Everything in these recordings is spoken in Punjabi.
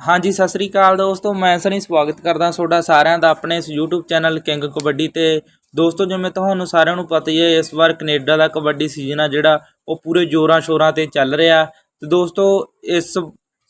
ਹਾਂਜੀ, ਸਤਿ ਸ੍ਰੀ ਅਕਾਲ ਦੋਸਤੋ, ਮੈਂ ਸਨੀ ਸਵਾਗਤ ਕਰਦਾ ਤੁਹਾਡਾ ਸਾਰਿਆਂ ਦਾ ਆਪਣੇ ਇਸ YouTube ਚੈਨਲ ਕਿੰਗ ਕਬੱਡੀ ਤੇ। ਦੋਸਤੋ, ਜਿਵੇਂ ਤੁਹਾਨੂੰ ਸਾਰਿਆਂ ਨੂੰ ਪਤਾ ਹੀ ਹੈ, ਇਸ ਵਾਰ ਕੈਨੇਡਾ ਦਾ ਕਬੱਡੀ ਸੀਜ਼ਨ ਆ ਜਿਹੜਾ, ਉਹ ਪੂਰੇ ਜ਼ੋਰਾਂ ਸ਼ੋਰਾਂ ਤੇ ਚੱਲ ਰਿਹਾ। ਤੇ ਦੋਸਤੋ, ਇਸ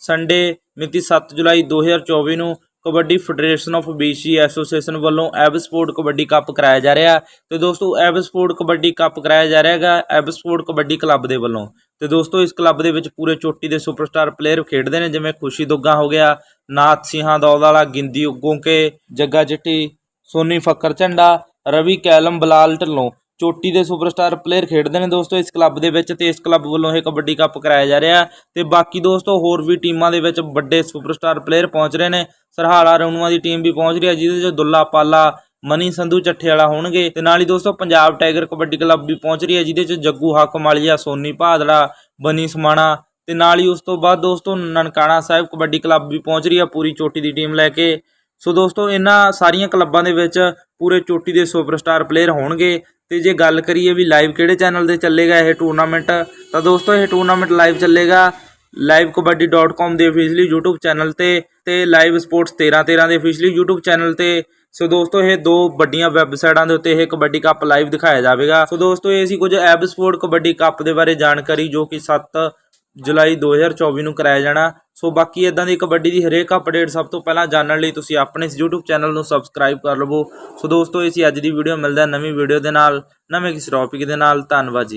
ਸੰਡੇ ਮਿਤੀ 7 ਜੁਲਾਈ 2024 ਨੂੰ kabaddi federation of BC association ਵੱਲੋਂ ਐਬ ਸਪੋਰਟ ਕਬੱਡੀ ਕੱਪ ਕਰਾਇਆ ਜਾ ਰਿਹਾ ਤੇ ਦੋਸਤੋ, ਐਬ ਸਪੋਰਟ ਕਬੱਡੀ ਕੱਪ ਕਰਾਇਆ ਜਾ ਰਿਹਾ ਹੈਗਾ ਐਬ ਸਪੋਰਟ ਕਬੱਡੀ ਕਲੱਬ ਦੇ ਵੱਲੋਂ। ਤੇ ਦੋਸਤੋ, ਇਸ ਕਲੱਬ ਦੇ ਵਿੱਚ ਪੂਰੇ ਚੋਟੀ ਦੇ ਸੁਪਰਸਟਾਰ ਪਲੇਅਰ ਖੇਡਦੇ ਨੇ, ਜਿਵੇਂ ਖੁਸ਼ੀ ਦੁੱਗਾ ਹੋ ਗਿਆ, ਨਾਥ ਸਿੰਘਾਂ ਦੌਦ ਵਾਲਾ ਗਿੰਦੀ ਉਗੋਂਕੇ, ਜੱਗਾ ਜੱਟੀ, ਸੋਨੀ ਫੱਕਰ ਝੰਡਾ, ਰਵੀ ਕੈਲਮ ਬਲਾਲ ਢੱਲੋਂ। ਚੋਟੀ ਦੇ ਸੁਪਰਸਟਾਰ ਪਲੇਅਰ ਖੇਡਦੇ ਨੇ ਦੋਸਤੋ ਇਸ ਕਲੱਬ ਦੇ ਵਿੱਚ ਤੇ ਇਸ ਕਲੱਬ ਵੱਲੋਂ ਇਹ ਕਬੱਡੀ ਕੱਪ ਕਰਾਇਆ ਜਾ ਰਿਹਾ ਤੇ ਬਾਕੀ ਦੋਸਤੋ ਹੋਰ ਵੀ ਟੀਮਾਂ ਦੇ ਵਿੱਚ ਵੱਡੇ ਸੁਪਰਸਟਾਰ ਪਲੇਅਰ ਪਹੁੰਚ ਰਹੇ ਨੇ। ਸਰਹਾਲਾ ਰਣੂਆਂ ਦੀ ਟੀਮ ਵੀ ਪਹੁੰਚ ਰਹੀ ਹੈ, ਜਿਹਦੇ ਵਿੱਚ ਦੁੱਲਾ ਪਾਲਾ, ਮਨੀ ਸੰਧੂ ਚੱਠੇ ਵਾਲਾ ਹੋਣਗੇ ਤੇ ਨਾਲ ਹੀ ਦੋਸਤੋ ਪੰਜਾਬ ਟਾਈਗਰ ਕਬੱਡੀ ਕਲੱਬ ਵੀ ਪਹੁੰਚ ਰਹੀ ਹੈ, ਜਿਹਦੇ 'ਚ ਜੱਗੂ ਹੱਕ ਮਾਲੀਆ ਸੋਨੀ ਭਾਦੜਾ, ਬਨੀ ਸਮਾਣਾ ਤੇ ਨਾਲ ਹੀ ਉਸ ਤੋਂ ਬਾਅਦ ਦੋਸਤੋ ਨਨਕਾਣਾ ਸਾਹਿਬ ਕਬੱਡੀ ਕਲੱਬ ਵੀ ਪਹੁੰਚ ਰਹੀ ਹੈ ਪੂਰੀ ਚੋਟੀ ਦੀ ਟੀਮ ਲੈ ਕੇ। ਸੋ ਦੋਸਤੋ ਇਹਨਾਂ ਸਾਰੀਆਂ ਕਲੱਬਾਂ ਦੇ ਵਿੱਚ ਪੂਰੇ ਚੋਟੀ ਦੇ ਸੁਪਰਸਟਾਰ ਪਲੇਅਰ ਹੋਣਗੇ ਤੇ ਜੇ ਗੱਲ ਕਰੀਏ ਵੀ ਲਾਈਵ ਕਿਹੜੇ ਚੈਨਲ ਤੇ ਚੱਲੇਗਾ ਇਹ ਟੂਰਨਾਮੈਂਟ ਤਾਂ ਦੋਸਤੋ ਇਹ ਟੂਰਨਾਮੈਂਟ ਲਾਈਵ ਚੱਲੇਗਾ livekabaddi.com ਦੇ ਅਫੀਸ਼ੀਅਲੀ YouTube ਚੈਨਲ ਤੇ ਤੇ ਲਾਈਵ ਸਪੋਰਟਸ 13 13 ਦੇ ਅਫੀਸ਼ੀਅਲੀ YouTube ਚੈਨਲ ਤੇ। ਸੋ ਦੋਸਤੋ ਇਹ ਦੋ ਵੱਡੀਆਂ ਵੈਬਸਾਈਟਾਂ ਦੇ ਉੱਤੇ ਇਹ ਕਬੱਡੀ ਕੱਪ ਲਾਈਵ ਦਿਖਾਇਆ ਜਾਵੇਗਾ। ਸੋ ਦੋਸਤੋ ਇਹ ਸੀ ਕੁਝ ਐਬ ਸਪੋਰਟ ਕਬੱਡੀ ਕੱਪ ਦੇ ਬਾਰੇ ਜਾਣਕਾਰੀ, ਜੋ ਕਿ 7 ਜੁਲਾਈ 2024 ਨੂੰ ਕਰਾਇਆ ਜਾਣਾ। ਸੋ ਬਾਕੀ ਇਦਾਂ ਦੀ ਕਬੱਡੀ ਦੀ ਹਰੇਕ ਅਪਡੇਟ ਸਭ ਤੋਂ ਪਹਿਲਾਂ ਜਾਣਨ ਲਈ ਤੁਸੀਂ ਆਪਣੇ ਇਸ YouTube ਚੈਨਲ ਨੂੰ ਸਬਸਕ੍ਰਾਈਬ ਕਰ ਲਵੋ। ਸੋ ਦੋਸਤੋ ਇਹ ਸੀ ਅੱਜ ਦੀ ਵੀਡੀਓ ਮਿਲਦਾ ਨਵੀਂ ਵੀਡੀਓ ਦੇ ਨਾਲ। ਨਵੇਂ ਕਿਸੇ ਟੌਪਿਕ ਦੇ ਨਾਲ। ਧੰਨਵਾਦ ਜੀ।